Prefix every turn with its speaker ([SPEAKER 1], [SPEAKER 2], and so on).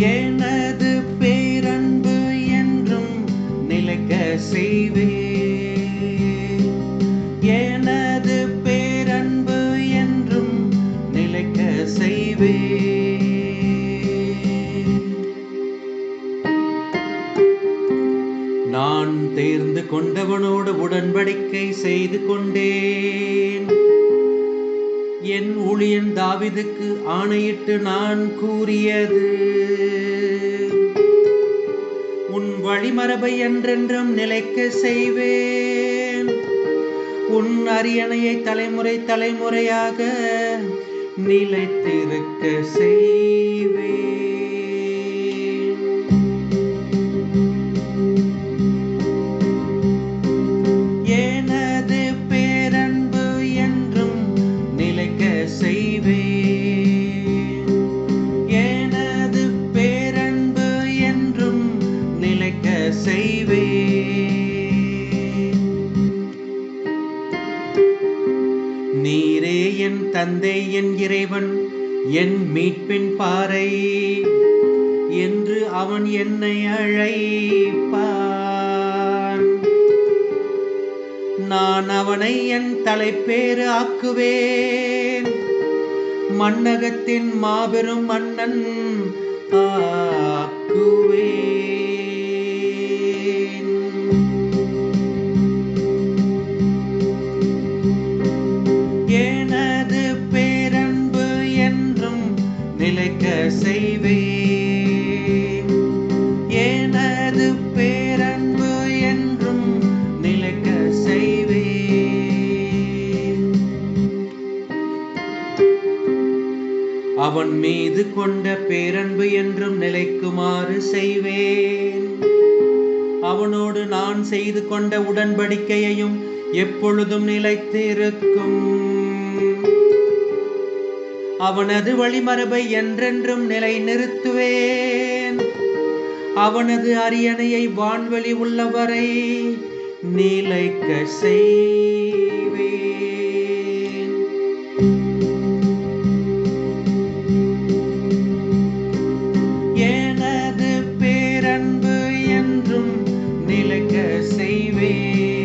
[SPEAKER 1] எனது பேரன்பு என்றும் நிலைக்க செய்வே எனது பேரன்பு என்றும் நிலைக்க செய்வே நான் தேர்ந்து கொண்டவனோடு உடன்படிக்கை செய்து கொண்டேன். என் ஊழியன் தாவிதுக்கு ஆணையிட்டு நான் கூறியது உன் வழிமரபை என்றென்றும் நிலைக்க செய்வேன். உன் அரியணையை தலைமுறை தலைமுறையாக நிலைத்திருக்க செய்வேன். தந்தை என் இறைவன் என் மீட்பின் பாறை என்று அவன் என்னை அழைப்பான். நான் அவனை என் தலைப்பேறு ஆக்குவேன். மன்னகத்தின் மாபெரும் மன்னன் செய்வேன் எனது பேரன்பு என்றும் நிலைக்க செய்வேன் அவன் மீது கொண்ட பேரன்பு என்றும் நிலைக்குமாறு செய்வேன். அவனோடு நான் செய்து கொண்ட உடன்படிக்கையையும் எப்பொழுதும் நிலைத்திருக்கும். அவனது வழிமரபை என்றென்றும் நிலை நிறுத்துவேன் அவனது அரியணையை வான்வெளி உள்ளவரை நிலைக்க செய்வேன். எனது பேரன்பு என்றும் நிலைக்க செய்வேன்.